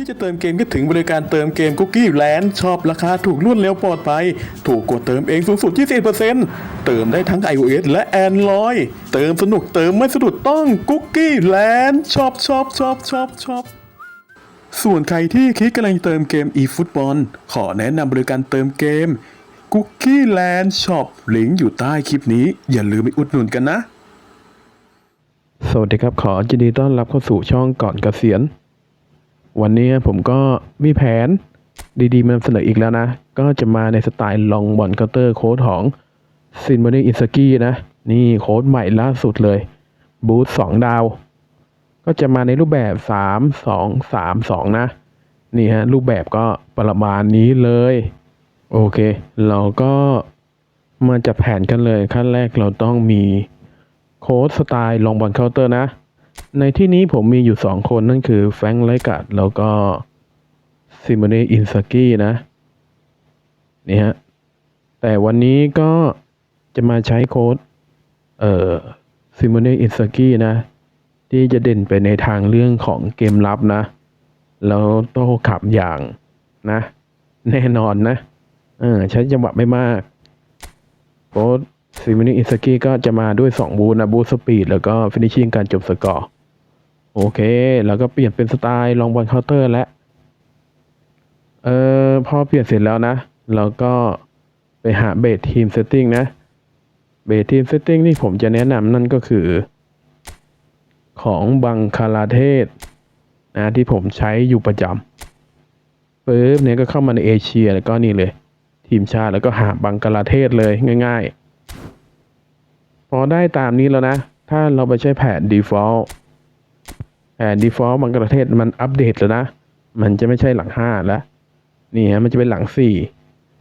ที่จะเติมเกมก็ถึงบริการเติมเกมคุกกี้แลนด์ชอบราคาถูกรวดเร็วปลอดภัย ถูกกว่าเติมเองสูงสุด 20%เติมได้ทั้ง iOS และ Android เติมสนุกเติมไม่สะดุดต้องคุกกี้แลนด์ชอบชอบชอบชอบชอบส่วนใครที่คิดกำลังเติมเกม eFootball ขอแนะนำบริการเติมเกม Cookie Land Shop ลิงก์อยู่ใต้คลิปนี้ อย่าลืมไปอุดหนุนกันนะ สวัสดีครับ ขอยินดีต้อนรับเข้าสู่ช่องก่อนเกษียณ วันนี้ผมก็มีแผนดีๆมานำเสนออีกแล้วนะ ก็จะมาในสไตล์ลองบอลเคาน์เตอร์โค้ดของซินโมนีอินสกี้นะ นี่โค้ดใหม่ล่าสุดเลย บูธสองดาว ก็จะมาในรูปแบบ 3 2 3 2 นะ นี่ฮะ รูปแบบก็ประมาณนี้เลย โอเค เราก็มาจับแผนกันเลยขั้นแรกเราต้องมีโค้ดสไตล์ลองบอลเคาน์เตอร์นะ ในที่นี้ผมมีอยู่สองคนนั่นคือแฟรงค์ไลกัดแล้วก็ซิมเนอินสกี้นะ นี่ฮะ แต่วันนี้ก็จะมาใช้โค้ด เอ่อซิมเนอินสกี้นะ ที่จะเด่นไปในทางเรื่องของเกมลับนะ แล้วโต้ขับอย่างนะ แน่นอนนะเออใช้จังหวะไม่มากโค้ดซิมินิอินสกี้ก็จะมาด้วย 2 บูนะบูสปีดแล้วก็ฟินิชชิ่งการจบสกอร์ โอเค แล้วก็เปลี่ยนเป็นสไตล์ลองบอลเคาน์เตอร์แล้วเอ่อพอเปลี่ยนเสร็จแล้วนะ เราก็ไปหาเบสทีมเซตติ้งนะ เบสทีมเซตติ้งที่ผมจะแนะนำนั่นก็คือ ของบังคลาเทศนะที่ผมใช้อยู่ประจำปึ๊บเนี่ยก็เข้ามาในเอเชียแล้วก็นี่เลย ทีมชาติแล้วก็หาบังกลาเทศเลยง่าย ๆ พอได้ตามนี้แล้วนะ ถ้าเราไปใช้แผน default default บังกลาเทศมันอัปเดตแล้วนะ มันจะไม่ใช่หลังห้าแล้ว นี่ฮะมันจะเป็นหลังสี่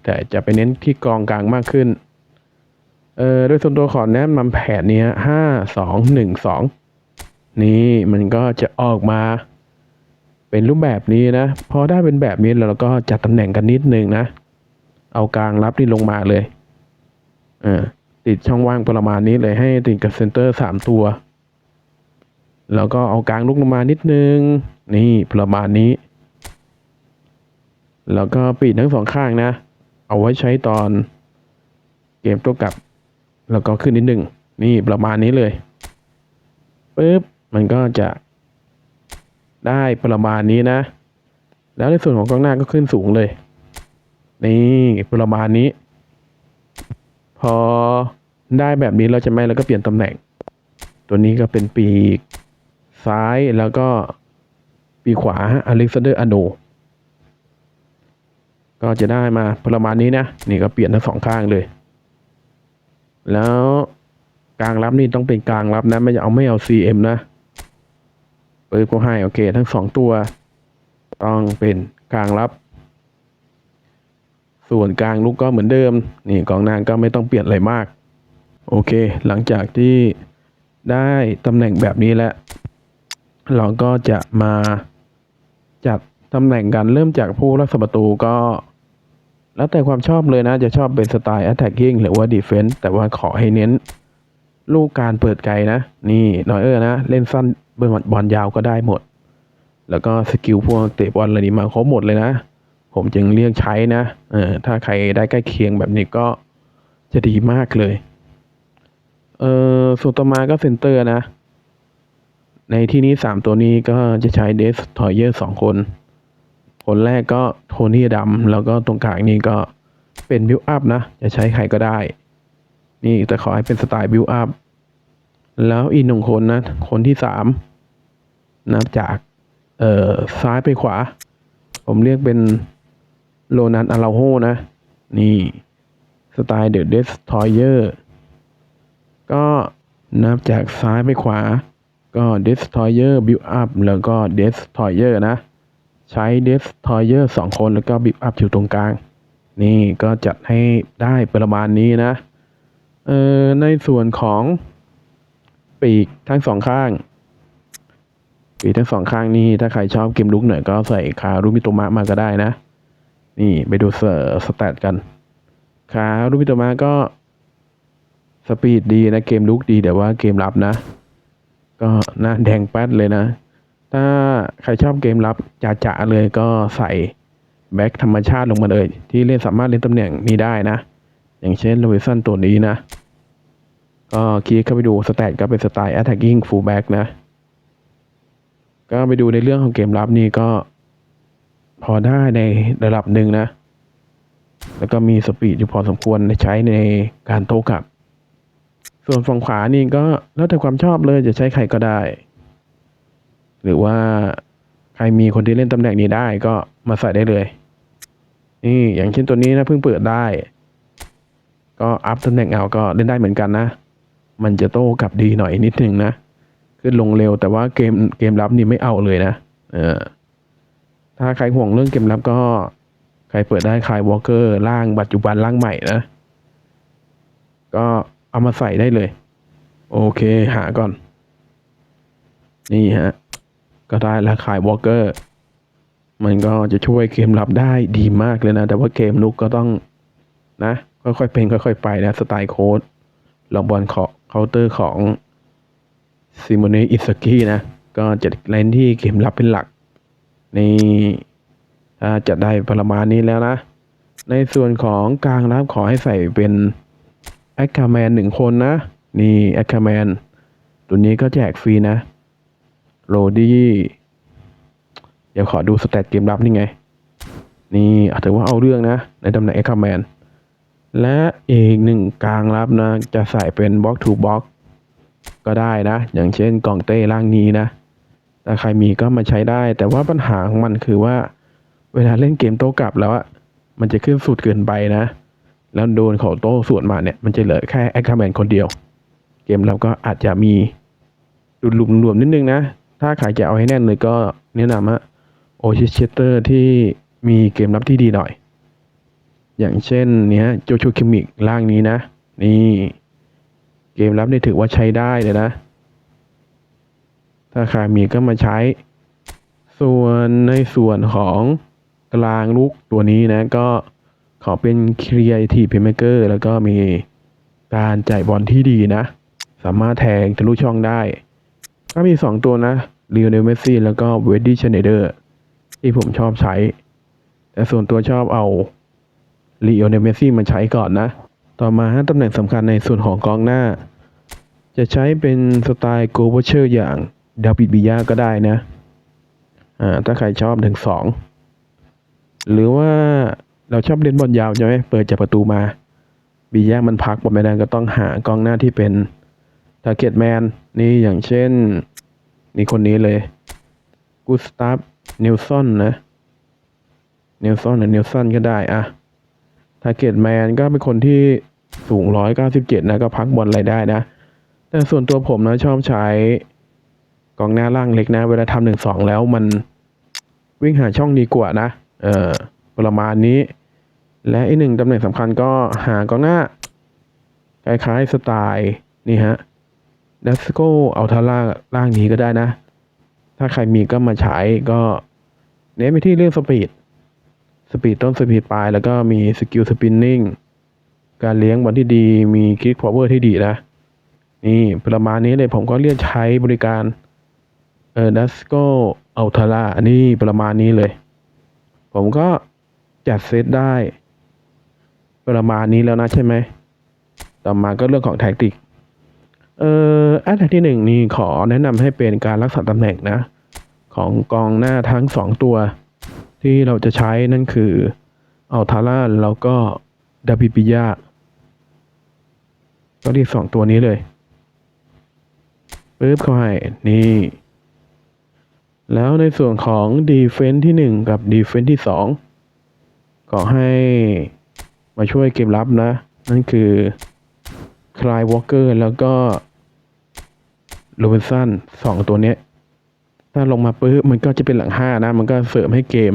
แต่จะไปเน้นที่กองกลางมากขึ้น เออโดยส่วนตัวขอแนะนำแผนนี้ห้าสองหนึ่งสองนี่มันก็จะออกมา เป็นรูปแบบนี้นะ พอได้เป็นแบบนี้แล้วเราก็จัดตำแหน่งกันนิดนึงนะ เอากลางรับนี่ลงมาเลยเออติดช่องว่างประมาณนี้เลยให้ติดกับเซนเตอร์สามตัว แล้วก็เอากลางลุกลงมานิดนึง นี่ประมาณนี้ แล้วก็ปีกทั้งสองข้างนะ เอาไว้ใช้ตอนเกมตัวกลับ แล้วก็ขึ้นนิดนึง นี่ประมาณนี้เลยปึ๊บมันก็จะได้ประมาณนี้นะ แล้วในส่วนของกล้องหน้าก็ขึ้นสูงเลย นี่ประมาณนี้ พอได้แบบนี้เราจะไม่แล้วก็เปลี่ยนตำแหน่ง ตัวนี้ก็เป็นปีก ซ้ายแล้วก็ปีขวาอเล็กซานเดอร์อโนก็จะได้มาประมาณนี้นะ นี่ก็เปลี่ยนทั้งสองข้างเลย แล้วกลางรับนี่ต้องเป็นกลางรับนะ ไม่จะเอาไม่เอา CM นะเปิดก็ให้โอเค ทั้งสองตัว ต้องเป็นกลางรับ ส่วนกลางลูกก็เหมือนเดิม นี่กองหน้าก็ไม่ต้องเปลี่ยนอะไรมาก โอเค หลังจากที่ได้ตำแหน่งแบบนี้แล้ว เราก็จะมาจัดตำแหน่งกันเริ่มจากผู้รักษาประตูก็ แล้วแต่ความชอบเลยนะ จะชอบเป็นสไตล์ attacking หรือว่า defense แต่ว่าขอให้เน้น ลูกการเปิดไกลนะ นี่นอยเออร์นะ เล่นสั้นบอลบอลยาวก็ได้หมด แล้วก็สกิลพวกเตะบอลอะไรนี้มาครบหมดเลยนะ ผมจึงเรียกใช้นะเออถ้าใครได้ใกล้เคียงแบบนี้ก็จะดีมากเลย เออส่วนต่อมาก็เซนเตอร์นะ ในที่นี้สามตัวนี้ก็จะใช้เดสทอยเยอร์สองคน คนแรกก็โทนี่ดำแล้วก็ตรงกลางนี่ก็เป็นบิวอัพนะ จะใช้ใครก็ได้ นี่แต่ขอให้เป็นสไตล์บิวอัพแล้วอีกหนึ่งคนนะ คนที่สามนับจากเอ่อซ้ายไปขวา ผมเรียกเป็นโรนันอาราโฮนะ นี่สไตล์เดอะเดสทอยเยอร์ก็นับจากซ้ายไปขวา ก็ Destroyer Build Up แล้วก็ Destroyer นะ ใช้ Destroyer สองคนแล้วก็ Build Up อยู่ตรงกลาง นี่ก็จัดให้ได้ประมาณนี้นะ เอ่อในส่วนของปีกทั้งสองข้าง ปีกทั้งสองข้างนี่ถ้าใครชอบเกมลุกหน่อยก็ใส่คารุมิโตมะมาก็ได้นะ นี่ไปดูเซอร์สแตทกัน คารุมิโตมะก็สปีดดีนะเกมลุกดีแต่ว่าเกมรับนะ ก็หน้าแดงแป๊ดเลยนะ ถ้าใครชอบเกมรับจ๋าๆเลยก็ใส่แบ็คธรรมชาติลงมาเลย ที่เล่นสามารถเล่นตำแหน่งนี้ได้นะ อย่างเช่นโรเบสันตัวนี้นะ ก็คลิกเข้าไปดูสแตทก็เป็นสไตล์ attacking fullback นะ ก็ไปดูในเรื่องของเกมรับนี่ก็ พอได้ในระดับหนึ่งนะ แล้วก็มีสปีดอยู่พอสมควรใช้ในการโต้กลับ ส่วนฝั่งขวานี่ก็แล้วแต่ความชอบเลยจะใช้ใครก็ได้ หรือว่าใครมีคนที่เล่นตำแหน่งนี้ได้ก็มาใส่ได้เลย นี่อย่างเช่นตัวนี้นะเพิ่งเปิดได้ ก็อัพตำแหน่งเอาก็เล่นได้เหมือนกันนะ มันจะโต้กลับดีหน่อยนิดนึงนะขึ้นลงเร็วแต่ว่าเกมเกมรับนี่ไม่เอาเลยนะเออถ้าใครห่วงเรื่องเกมรับก็ใครเปิดได้คายวอลเกอร์ร่างปัจจุบันร่างใหม่นะ ก็ เอามาใส่ได้เลย โอเค หาก่อน นี่ฮะ ก็ได้แล้วขายวอลเกอร์ มันก็จะช่วยเกมรับได้ดีมากเลยนะ แต่ว่าเกมลุกก็ต้องนะ ค่อยๆเป็นค่อยๆไปนะ สไตล์โค้ดลองบอลเคาะเคาน์เตอร์ของซิโมเนอิสกี้นะ ก็จะเล่นที่เกมรับเป็นหลักนี่ถ้าจะได้ประมาณนี้แล้วนะ ในส่วนของกลางรับขอให้ใส่เป็น แอคคาแมนหนึ่งคนนะ นี่แอคคาแมนตัวนี้ก็แจกฟรีนะโรดี้เดี๋ยวขอดูสเตตเกมรับนี่ไง นี่ถือว่าเอาเรื่องนะ ในตำแหน่งแอคคาแมนและอีกหนึ่งกลางรับนะ จะใส่เป็นบล็อกทูบล็อกก็ได้นะ อย่างเช่นกองเต้ร่างนี้นะถ้าใครมีก็มาใช้ได้ แต่ว่าปัญหาของมันคือว่า เวลาเล่นเกมโต้กลับแล้วอะมันจะขึ้นสุดเกินไปนะ แล้วโดนเขาโต้สวนมาเนี่ยมันจะเหลือแค่แอคคาแมนคนเดียว เกมเราก็อาจจะมีดุลุมรวมนิดนึงนะ ถ้าใครจะเอาให้แน่นเลยก็แนะนำอะโอชิเชเตอร์ที่มีเกมรับที่ดีหน่อย อย่างเช่นเนี้ยโจชูคิมิกล่างนี้นะ นี่เกมรับนี่ถือว่าใช้ได้เลยนะ ถ้าใครมีก็มาใช้ ส่วนในส่วนของกลางลุกตัวนี้นะก็ ขอเป็น Creative Playmaker แล้วก็มีการจ่ายบอลที่ดีนะ สามารถแทงทะลุช่องได้ ก็มี 2 ตัวนะ Lionel Messi แล้วก็ w e d d y Schneider ที่ผมชอบใช้ แต่ส่วนตัวชอบเอา Lionel Messi มาใช้ก่อนนะ ต่อมาตำแหน่งสำคัญในส่วนของกองหน้า จะใช้เป็นสไตล์ Go Watcher อย่างดาวิดบิยาก็ได้นะ อ่า ถ้าใครชอบถึงสอง หรือว่า เราชอบเล่นบอลยาวใช่ไหมเปิดจากประตูมา บีแยามันพักบอลไม่ได้ก็ต้องหากองหน้าที่เป็นทาร์เก็ตแมนนี่อย่างเช่น นี่คนนี้เลยกูสตาฟเนลสันนะเนลสันหรือเนลสันก็ได้อะทาร์เก็ตแมนก็เป็นคนที่สูงร้อยเก้าสิบเจ็ดนะ ก็พักบอลอะไรได้นะ แต่ส่วนตัวผมนะ ชอบใช้กองหน้าล่างเล็กนะ เวลาทำหนึ่งสองแล้วมันวิ่งหาช่องดีกว่านะ เออประมาณนี้ และอีกหนึ่งตำแหน่งสำคัญก็หากองหน้า คล้ายๆสไตล์นี่ฮะดัสโกเอาทาร่าล่างนี้ก็ได้นะ ถ้าใครมีก็มาใช้ก็เน้นไปที่เรื่องสปีด สปีดต้นสปีดปลาย แล้วก็มีสกิลสปินนิ่ง การเลี้ยงบอลที่ดี มีคิกพาวเวอร์ที่ดีนะ นี่ประมาณนี้เลยผมก็เลือกใช้บริการ เออดัสโกเอัลทาร่าอันนี้ประมาณนี้เลย ผมก็จัดเซตได้ ประมาณนี้แล้วนะใช่ไหม ต่อมาก็เรื่องของแท็กติก เอ่อแอันดับที่หนึ่งนี่ขอแนะนำให้เป็นการรักษาตำแหน่งนะ ของกองหน้าทั้งสองตัว ที่เราจะใช้นั่นคืออัลทาร่าแล้วก็ดาบิปิยาก็เรียกสองตัวนี้เลยปึ๊บเข้าให้ นี่ แล้วในส่วนของดีเฟนที่1กับดีเฟนที่2ก็ให้ มาช่วยเกมรับนะ นั่นคือคลายวอ l เกอร์แล้วก็โรเบนสันสองตัวเนี้ย ถ้าลงมาปุ๊บมันก็จะเป็นหลังห้านะ มันก็เสริมให้เกม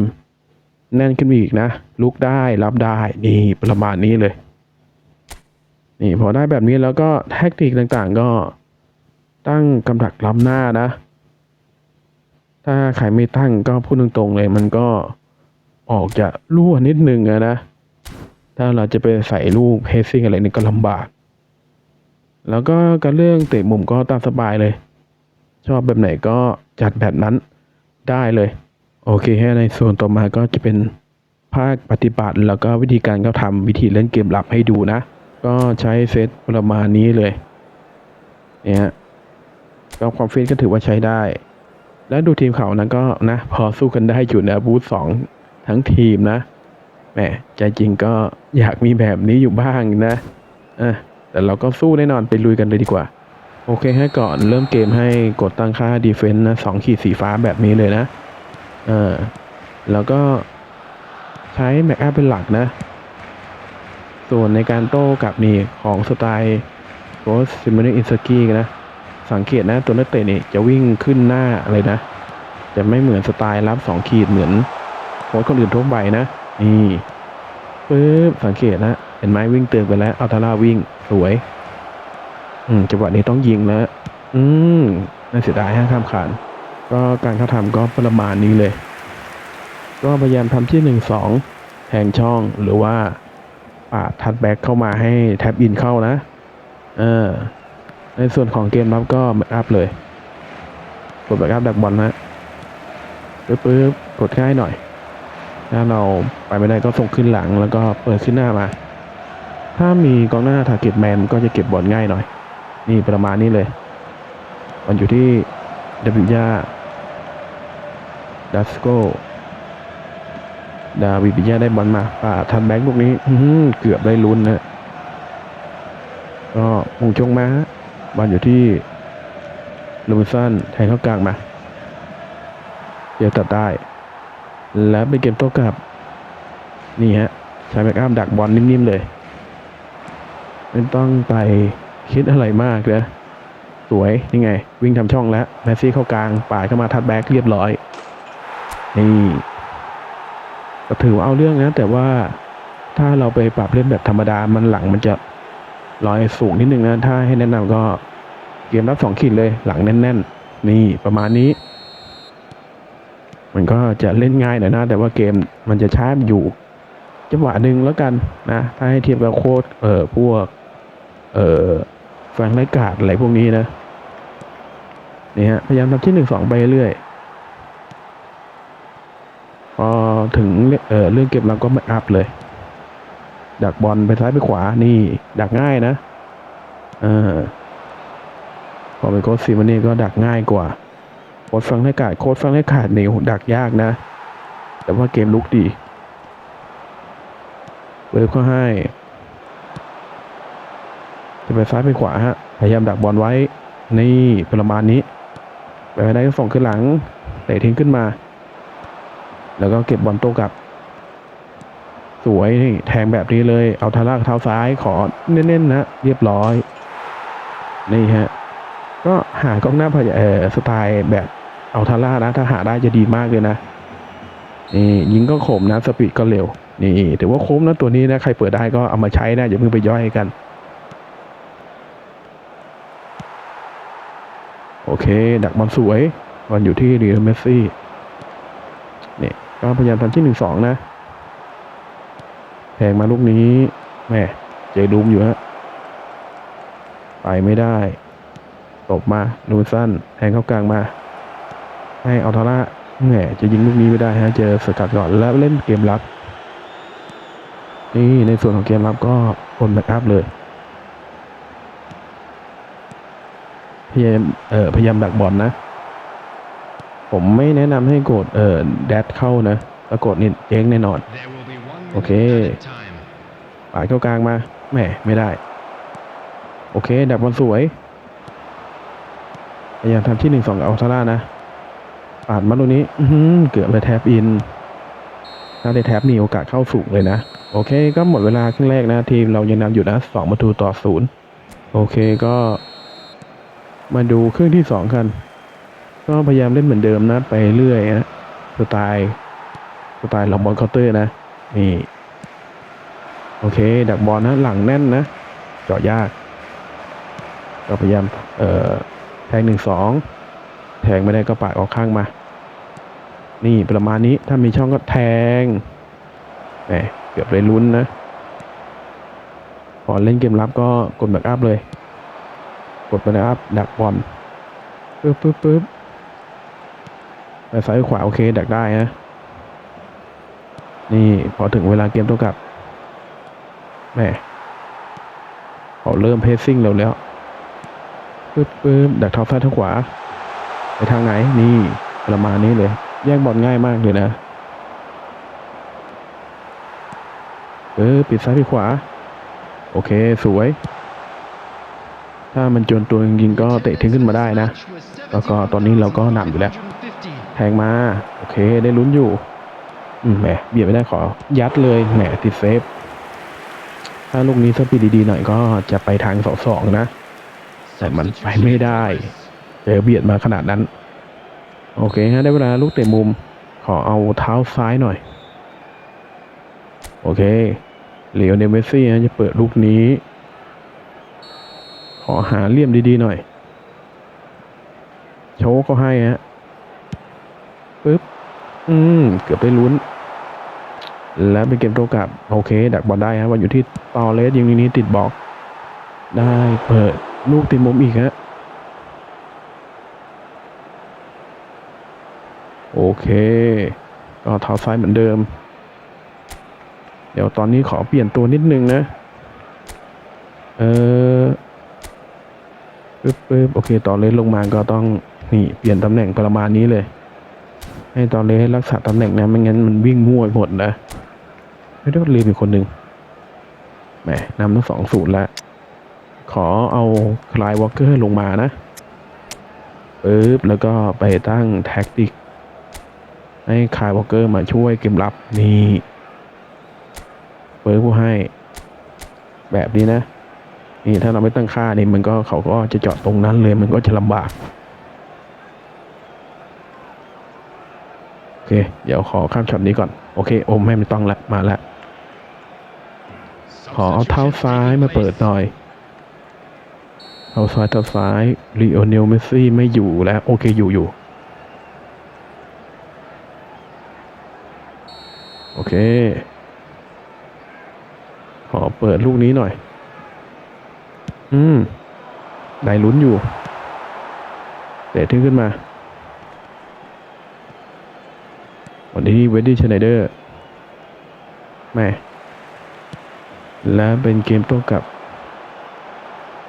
แน่นขึ้นอีกนะ ลุกได้รับได้ นี่ประมาณนี้เลย นี่พอได้แบบนี้แล้วก็แท็กติกต่างๆ ก็ตั้งกำลักล้ำหน้านะ ถ้าใครไม่ตั้งก็พูดตรงๆเลย มันก็ออกจะรั่วนิดนึงอะนะ ถ้าเราจะไปใส่ลูกเพซซิ่งอะไรนี่ก็ลำบาก แล้วก็การเรื่องเตะมุมก็ตามสบายเลย ชอบแบบไหนก็จัดแบบนั้นได้เลย โอเคฮะในส่วนต่อมาก็จะเป็นภาคปฏิบัติแล้วก็วิธีการเขาทำวิธีเล่นเกมลับให้ดูนะ ก็ใช้เซตประมาณนี้เลยเนี่ยฮะก็ความฟิตก็ถือว่าใช้ได้ แล้วดูทีมเขานั้นก็นะ พอสู้กันได้อยู่นะบูธสองทั้งทีมนะ แหมใจจริงก็อยากมีแบบนี้อยู่บ้างนะอะแต่เราก็สู้แน่นอนไปลุยกันเลยดีกว่า โอเคให้ก่อนเริ่มเกมให้กดตั้งค่าดีเฟนต์นะสองขีดสีฟ้าแบบนี้เลยนะเออแล้วก็ใช้แม็กอัพเป็นหลักนะ ส่วนในการโต้กลับนี่ของสไตล์โรสซิมเนอินสกี้นะ สังเกตนะตัวนักเตะนี่จะวิ่งขึ้นหน้าอะไรนะ จะไม่เหมือนสไตล์รับสองขีดเหมือนโค้ชคนอื่นทั่วไปนะ นี่ปึ๊บสังเกตนะเห็นไหมวิ่งเตือนไปแล้วเอาทาร่าวิ่งสวย อืมจังหวะนี้ต้องยิงแล้ว อืมน่าเสียดายห้าข้ามขานก็การเข้าทำก็ประมาณนี้เลย ก็พยายามทำที่หนึ่งสองแทงช่องหรือว่าปาดทัดแบ็กเข้ามาให้แท็บอินเข้านะ เออ ในส่วนของเกมรับก็แบ็กอัพเลย กดแบ็กอัพดักบอลนะปึ๊บปึ๊บกดง่ายหน่อย ถ้าเราไปไม่ได้ก็ส่งขึ้นหลังแล้วก็เปิดขึ้นหน้ามา ถ้ามีกองหน้าทาร์เก็ตแมนก็จะเก็บบอลง่ายหน่อย นี่ประมาณนี้เลยบอลอยู่ที่เดวิดยาดัสโกดาวิดปิยาได้บอลมาป่าทันแบงค์ลูกนี้เกือบได้ลุ้นนะก็มงชงมาบอลอยู่ที่ลูมิสันแทงเข้ากลางมาเดี๋ยวตัดได้ แล้วเป็นเกมโต้กลับ นี่ฮะใช้แบ็กอัพดักบอลนิ่มๆเลยไม่ต้องไปคิดอะไรมากนะสวยนี่ไง วิ่งทำช่องแล้วแมสซี่เข้ากลางป่าดเข้ามาทัดแบ็กเรียบร้อย นี่ก็ถือว่าเอาเรื่องนะ แต่ว่าถ้าเราไปปรับเล่นแบบธรรมดามันหลังมันจะลอยสูงนิดนึงนะ ถ้าให้แนะนำก็เกมรับสองขีดเลยหลังแน่น ๆ นี่ประมาณนี้ มันก็จะเล่นง่ายหน่อยนะ แต่ว่าเกมมันจะช้าอยู่จังหวะหนึ่งแล้วกันนะ ถ้าให้เทียบกับโค้ดเอ่อพวก เอ่อแฟรงไรกาดอะไรพวกนี้นะนี่ฮะพยายามทำที่หนึ่งสองไปเรื่อยพอถึงเอ่อเรื่องเก็บเราก็ไม่อัพเลย ดักบอลไปซ้ายไปขวานี่ ดักง่ายนะเออพอไปโค้ดซีมันนี่ก็ดักง่ายกว่า โค้ดฟังให้กาดโค้ดฟังให้ขาดเหนียวดักยากนะ แต่ว่าเกมลุกดีเวิร์กก็ให้ จะไปซ้ายไปขวาฮะ พยายามดักบอลไว้ นี่ประมาณนี้ไปไม่ได้ก็ส่งขึ้นหลังเตะทิ้งขึ้นมา แล้วก็เก็บบอลโต้กลับ สวยนี่แทงแบบนี้เลย เอาทาล่าเท้าซ้ายขอเน้นๆนะ เรียบร้อย นี่ฮะ ก็หากองหน้าพยเออสไตล์แบบเอาทาร่านะ ถ้าหาได้จะดีมากเลยนะนี่ยิงก็ขมนะสปีดก็เร็วนี่ถือว่าคุ้มนะตัวนี้นะใครเปิดได้ก็เอามาใช้นะอย่าเพิ่งไปย่อยกัน โอเค ดักบอลสวยบอลอยู่ที่เรียลเมสซี่นี่ก็พยายามทำที่หนึ่งสองนะแทงมาลูกนี้แม่เจดูมอยู่ฮะไปไม่ได้ ตบมาลูสั้นแทงเข้ากลางมา ให้เอาทาร่าแหมจะยิงลูกนี้ไม่ได้ฮะเจอสกัดก่อนแล้วเล่นเกมรับนี่ในส่วนของเกมรับก็คนแบ็กอัพเลยพยายามเอ่อพยายามดักบอลนะ ผมไม่แนะนำให้กดเอ่อแดดเข้านะถ้ากดนี่เจ๊งแน่นอน There will be one minute Okay. added time. ปาดเข้ากลางมาแหมไม่ได้ โอเค ดักบอลสวย พยายามทำที่หนึ่งสองกับอัลทาร่านะปาดมาตรงนี้อืเกือบไปแท็บอิน ถ้าได้แท็บมีโอกาสเข้าสูงเลยนะ โอเค ก็หมดเวลาครึ่งแรกนะ ทีมเรายังนำอยู่นะสองประตูต่อศูนย์โอเคก็ มาดูครึ่งที่สองกัน ก็พยายามเล่นเหมือนเดิมนะ ไปเรื่อยนะสไตล์สไตล์ลองบอลเคาน์เตอร์นะ นี่ โอเค ดักบอลนะ หลังแน่นนะเจาะยาก ก็พยายาม เอ่อ แทงหนึ่งสองแทงไม่ได้ก็ปาดออกข้างมา นี่ประมาณนี้ถ้ามีช่องก็แทงแหมเกือบเลยลุ้นนะพอเล่นเกมรับก็กดแบ็กอัพเลย กดแบ็กอัพดักบอลปึ๊บปึ๊บปึ๊บไปซ้ายขวาโอเคดักได้นะนี่พอถึงเวลาเกมต้กลับแหม่เขาเริ่มเพสซิ่งเร็วแล้ว ปึ๊บปึ๊บดักท้าซ้ายท้าขวา ไปทางไหนนี่ประมาณนี้เลย แยกบอลง่ายมากเลยนะเออปิดซ้ายปิดขวา โอเคสวย ถ้ามันจนตัวจริงๆก็เตะทิ้งขึ้นมาได้นะ แล้วก็ตอนนี้เราก็นำอยู่แล้วแทงมา โอเคได้ลุ้นอยู่อืมแหมเบียดไม่ได้ขอยัดเลยแหมติดเซฟ ถ้าลูกนี้สปีดดีๆหน่อยก็จะไปทางสองสองนะ แต่มันไปไม่ได้เจอเบียดมาขนาดนั้น โอเคฮะได้เวลาลูกเตะมุม ขอเอาเท้าซ้ายหน่อย โอเคเลโอเนเมสซี่ฮะจะเปิดลูกนี้ ขอหาเหลี่ยมดีๆหน่อย โชว์ก็ให้ฮะปึ๊บ อืม เกือบได้ลุ้น แล้วเป็นเกมโตกลับ โอเค ดักบอลได้ฮะวันอยู่ที่ตอเลสยิงนี้ติดบล็อก ได้เปิด ลูกติดมุมอีกฮะโอเค ก็เท้าซ้ายเหมือนเดิม เดี๋ยวตอนนี้ขอเปลี่ยนตัวนิดนึงนะ เออปึ๊บปึ๊บโอเค ตอนเลสลงมาก็ต้องนี่เปลี่ยนตำแหน่งประมาณนี้เลย ให้ตอนเลสรักษาตำแหน่งนะไม่งั้นมันวิ่งมั่วไปหมดนะไม่ได้ลืมอีกคนหนึ่งแหมนำทั้งสองศูนย์แล้ว ขอเอาคลายวอลเกอร์ลงมานะปึ๊บแล้วก็ไปตั้งแท็กติก ให้คลายวอลเกอร์มาช่วยเกมรับนี่เปิดผู้ให้ แบบนี้นะ นี่ถ้าเราไม่ตั้งค่านี่มันก็เขาก็จะเจาะตรงนั้นเลยมันก็จะลำบาก โอเค เดี๋ยวขอข้ามช็อตนี้ก่อน โอเค โอมไม่ไม่ต้องละมาละขอเอาเท้าซ้ายมาเปิดหน่อย เท้าซ้ายเท้าซ้ายลีโอเนลเมสซี่ไม่อยู่แล้ว โอเคอยู่อยู่โอเค ขอเปิดลูกนี้หน่อย อืม ได้ลุ้นอยู่เตะทิ้งขึ้นมาวันนี้เวดดี้ชไนเดอร์แม่และเป็นเกมโต้กลับ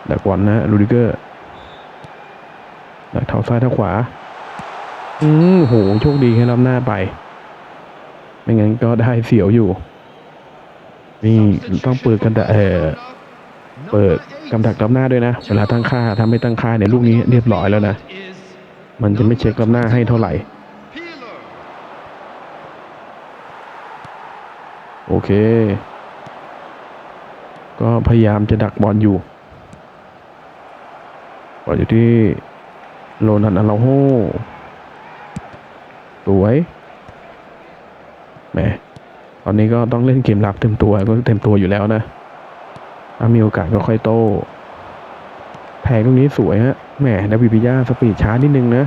ดักบอลนะลูดิเกอร์ดักเท้าซ้ายเท้าขวา อืมโหโชคดีแค่รับหน้าไป ไม่งั้นก็ได้เสียวอยู่ นี่ต้องเปิดกันแต่เออเปิดกำดักรับหน้าด้วยนะ เวลาตั้งค่าถ้าไม่ตั้งค่าเนี่ยลูกนี้เรียบร้อยแล้วนะ มันจะไม่เช็ครับหน้าให้เท่าไหร่ โอเค ก็พยายามจะดักบอลอยู่ บอลอยู่ที่โรนันอาราโฮสวยแหมตอนนี้ก็ต้องเล่นเกมรับเต็มตัวก็เต็มตัวอยู่แล้วนะถ้ามีโอกาสก็ค่อยโต้แทงตรงนี้สวยฮะแหมดาวิปิยาสปีดช้านิดนึงนะ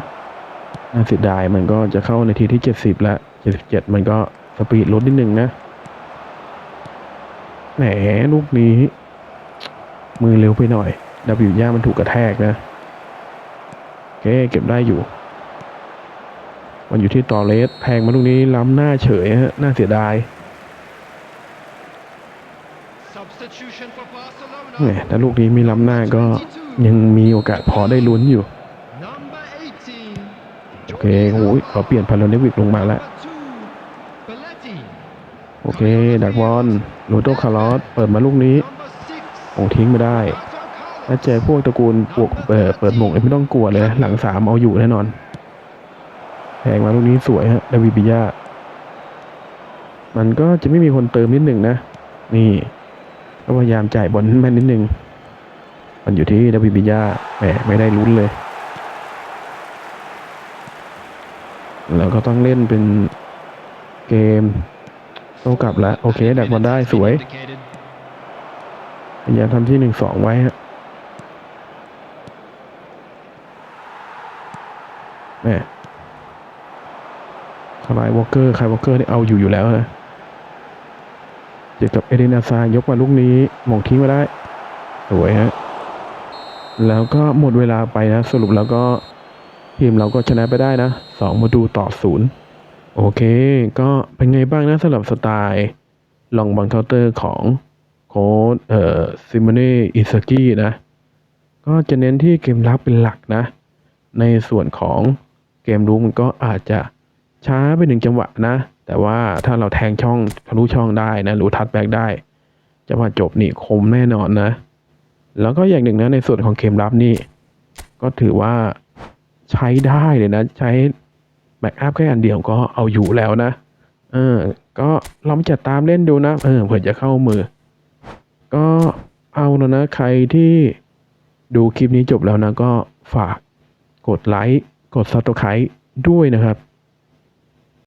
น่าเสียดายมันก็จะเข้าในทีที่เจ็ดสิบแล้วเจ็ดสิบเจ็ดมันก็สปีดลดนิดนึงนะแหมลูกนี้ มือเร็วไปหน่อยดับบิย่ามันถูกกระแทกนะ เคเก็บได้อยู่ มันอยู่ที่ตอเลสแทงมาลูกนี้ล้ำหน้าเฉยฮะ น่าเสียดายแหมถ้าลูกนี้มีล้ำหน้าก็ยังมีโอกาสพอได้ลุ้นอยู่ โอเคโอ้ยขอเปลี่ยนพาราเนวิกลงมาแล้ว โอเค ดักบอลโรโตคาร์ลอสเปิดมาลูกนี้ โอ้ทิ้งไม่ได้ ถ้าเจอพวกตระกูลปวกเปิดเปิดหมงไม่ต้องกลัวเลย หลังสามเอาอยู่แน่นอนแพงมาลูกนี้สวยฮะดาวิปิยามันก็จะไม่มีคนเติมนิดหนึ่งนะ นี่ก็พยายามจ่ายบอลแม่นนิดหนึ่งมันอยู่ที่ดาวิปิยาแหมไม่ได้ลุ้นเลย แล้วก็ต้องเล่นเป็นเกมโต้กลับแล้ว โอเค ดักบอลได้สวยพยายามทำที่หนึ่งสองไว้ฮะแม่ คายวอลเกอร์คายวอลเกอร์นี่เอาอยู่อยู่แล้วนะเจอกับเอเดนอาซายกมาลูกนี้หมงทิ้งมาได้สวยฮะแล้วก็หมดเวลาไปนะ สรุปแล้วก็ทีมเราก็ชนะไปได้นะสองมาดูต่อศูนย์โอเค ก็เป็นไงบ้างนะสำหรับสไตล์ลองบอลเคาน์เตอร์ของโค้ชเอ่อซิมเน่อิซากินะ ก็จะเน้นที่เกมรับเป็นหลักนะ ในส่วนของเกมรุกมันก็อาจจะ ช้าไปหนึ่งจังหวะนะ แต่ว่าถ้าเราแทงช่องทะลุช่องได้นะหรือทัดแบ็กได้ จังหวะจบนี่คมแน่นอนนะ แล้วก็อย่างหนึ่งนะในส่วนของเกมรับนี่ ก็ถือว่าใช้ได้เลยนะ ใช้แบ็กอัพแค่อันเดียวก็เอาอยู่แล้วนะ เออ ก็ลองจัดตามเล่นดูนะ เออเผื่อจะเข้ามือ ก็เอาแล้วนะ ใครที่ดูคลิปนี้จบแล้วนะ ก็ฝากกดไลค์ กดซับสไครต์ด้วยนะครับ